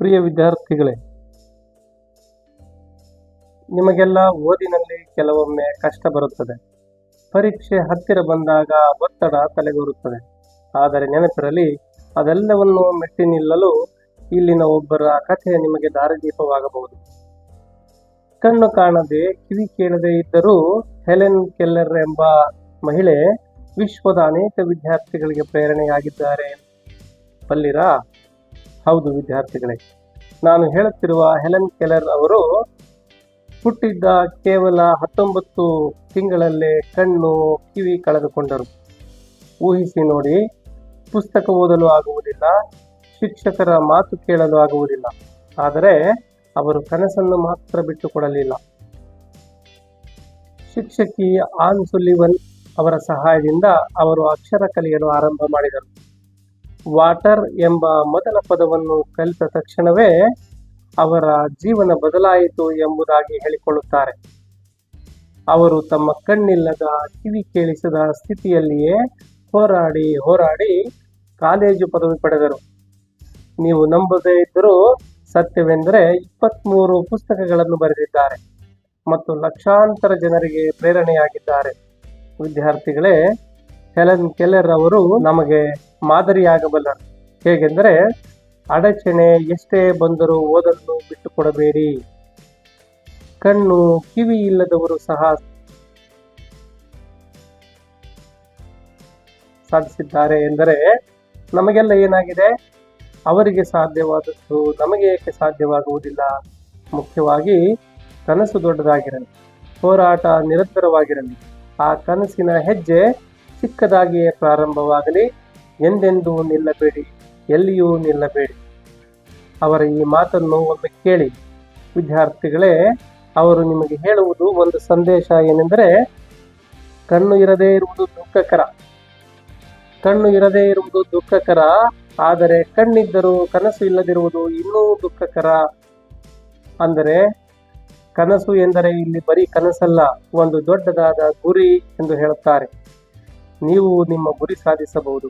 ಪ್ರಿಯ ವಿದ್ಯಾರ್ಥಿಗಳೇ, ನಿಮಗೆಲ್ಲ ಓದಿನಲ್ಲಿ ಕೆಲವೊಮ್ಮೆ ಕಷ್ಟ ಬರುತ್ತದೆ. ಪರೀಕ್ಷೆ ಹತ್ತಿರ ಬಂದಾಗ ಒತ್ತಡ ತಲೆಗೋರುತ್ತದೆ. ಆದರೆ ನೆನಪಿರಲಿ, ಅದೆಲ್ಲವನ್ನು ಮೆಟ್ಟಿ ನಿಲ್ಲಲು ಇಲ್ಲಿನ ಒಬ್ಬರ ಕಥೆ ನಿಮಗೆ ದಾರಿದೀಪವಾಗಬಹುದು. ಕಣ್ಣು ಕಾಣದೆ, ಕಿವಿ ಕೇಳದೆ ಇದ್ದರೂ ಹೆಲೆನ್ ಕೆಲ್ಲರ್ ಎಂಬ ಮಹಿಳೆ ವಿಶ್ವದ ಅನೇಕ ವಿದ್ಯಾರ್ಥಿಗಳಿಗೆ ಪ್ರೇರಣೆಯಾಗಿದ್ದಾರೆ. ಬಲ್ಲಿರಾ? ಹೌದು ವಿದ್ಯಾರ್ಥಿಗಳೇ. ನಾನು ಹೇಳುತ್ತಿರುವ ಹೆಲೆನ್ ಕೆಲರ್ ಅವರು ಹುಟ್ಟಿದ್ದ ಕೇವಲ ಹತ್ತೊಂಬತ್ತು ತಿಂಗಳಲ್ಲೇ ಕಣ್ಣು ಕಿವಿ ಕಳೆದುಕೊಂಡರು. ಊಹಿಸಿ ನೋಡಿ, ಪುಸ್ತಕ ಓದಲು ಆಗುವುದಿಲ್ಲ, ಶಿಕ್ಷಕರ ಮಾತು ಕೇಳಲು ಆಗುವುದಿಲ್ಲ, ಆದರೆ ಅವರು ಕನಸನ್ನು ಮಾತ್ರ ಬಿಟ್ಟುಕೊಡಲಿಲ್ಲ. ಶಿಕ್ಷಕಿ ಆನ್ ಸುಲಿವನ್ ಅವರ ಸಹಾಯದಿಂದ ಅವರು ಅಕ್ಷರ ಕಲಿಯಲು ಆರಂಭ ಮಾಡಿದರು. ವಾಟರ್ ಎಂಬ ಮೊದಲ ಪದವನ್ನು ಕಲಿತ ತಕ್ಷಣವೇ ಅವರ ಜೀವನ ಬದಲಾಯಿತು ಎಂಬುದಾಗಿ ಹೇಳಿಕೊಳ್ಳುತ್ತಾರೆ. ಅವರು ತಮ್ಮ ಕಣ್ಣಿಲ್ಲದ ಕಿವಿ ಕೇಳಿಸದ ಸ್ಥಿತಿಯಲ್ಲಿಯೇ ಹೋರಾಡಿ ಹೋರಾಡಿ ಕಾಲೇಜು ಪದವಿ ಪಡೆದರು. ನೀವು ನಂಬದೇ ಇದ್ದರೂ ಸತ್ಯವೆಂದರೆ ಇಪ್ಪತ್ತ್ಮೂರು ಪುಸ್ತಕಗಳನ್ನು ಬರೆದಿದ್ದಾರೆ ಮತ್ತು ಲಕ್ಷಾಂತರ ಜನರಿಗೆ ಪ್ರೇರಣೆಯಾಗಿದ್ದಾರೆ. ವಿದ್ಯಾರ್ಥಿಗಳೇ ಹೆಲನ್ ಕೆಲ್ಲರ್ ಅವರು ನಮಗೆ ಮಾದರಿಯಾಗಬಲ್ಲರು ಹೇಗೆಂದರೆ, ಅಡಚಣೆ ಎಷ್ಟೇ ಬಂದರೂ ಓದಲು ಬಿಟ್ಟುಕೊಡಬೇಡಿ. ಕಣ್ಣು ಕಿವಿ ಇಲ್ಲದವರು ಸಹ ಸಾಧಿಸಿದ್ದಾರೆ ಎಂದರೆ, ನಮಗೆಲ್ಲ ಏನಾಗಿದೆ? ಅವರಿಗೆ ಸಾಧ್ಯವಾದದ್ದು ನಮಗೆ ಏಕೆ ಸಾಧ್ಯವಾಗುವುದಿಲ್ಲ? ಮುಖ್ಯವಾಗಿ, ಕನಸು ದೊಡ್ಡದಾಗಿರಲಿ, ಹೋರಾಟ ನಿರಂತರವಾಗಿರಲಿ, ಆ ಕನಸಿನ ಹೆಜ್ಜೆ ಚಿಕ್ಕದಾಗಿಯೇ ಪ್ರಾರಂಭವಾಗಲಿ, ಎಂದೆಂದೂ ನಿಲ್ಲಬೇಡಿ, ಎಲ್ಲಿಯೂ ನಿಲ್ಲಬೇಡಿ. ಅವರ ಈ ಮಾತನ್ನು ಒಮ್ಮೆ ಕೇಳಿ, ವಿದ್ಯಾರ್ಥಿಗಳೇ, ಅವರು ನಿಮಗೆ ಹೇಳುವುದು ಒಂದು ಸಂದೇಶ ಏನೆಂದರೆ, ಕಣ್ಣು ಇರದೇ ಇರುವುದು ದುಃಖಕರ. ಕಣ್ಣು ಇರದೇ ಇರುವುದು ದುಃಖಕರ, ಆದರೆ ಕಣ್ಣಿದ್ದರೂ ಕನಸು ಇಲ್ಲದಿರುವುದು ಇನ್ನೂ ದುಃಖಕರ. ಅಂದರೆ, ಕನಸು ಎಂದರೆ ಇಲ್ಲಿ ಬರೀ ಕನಸಲ್ಲ, ಒಂದು ದೊಡ್ಡದಾದ ಗುರಿ ಎಂದು ಹೇಳುತ್ತಾರೆ. ನೀವು ನಿಮ್ಮ ಗುರಿ ಸಾಧಿಸಬಹುದು.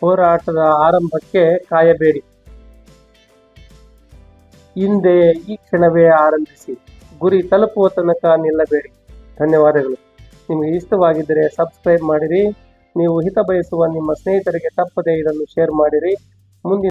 ಹೋರಾಟದ ಆರಂಭಕ್ಕೆ ಕಾಯಬೇಡಿ. ಹಿಂದೆ ಈ ಕ್ಷಣವೇ ಆರಂಭಿಸಿ. ಗುರಿ ತಲುಪುವ ತನಕ ನಿಲ್ಲಬೇಡಿ. ಧನ್ಯವಾದಗಳು. ನಿಮಗೆ ಇಷ್ಟವಾಗಿದ್ದರೆ ಸಬ್ಸ್ಕ್ರೈಬ್ ಮಾಡಿರಿ. ನೀವು ಹಿತ ಬಯಸುವ ನಿಮ್ಮ ಸ್ನೇಹಿತರಿಗೆ ತಪ್ಪದೇ ಇದನ್ನು ಶೇರ್ ಮಾಡಿರಿ. ಮುಂದಿನ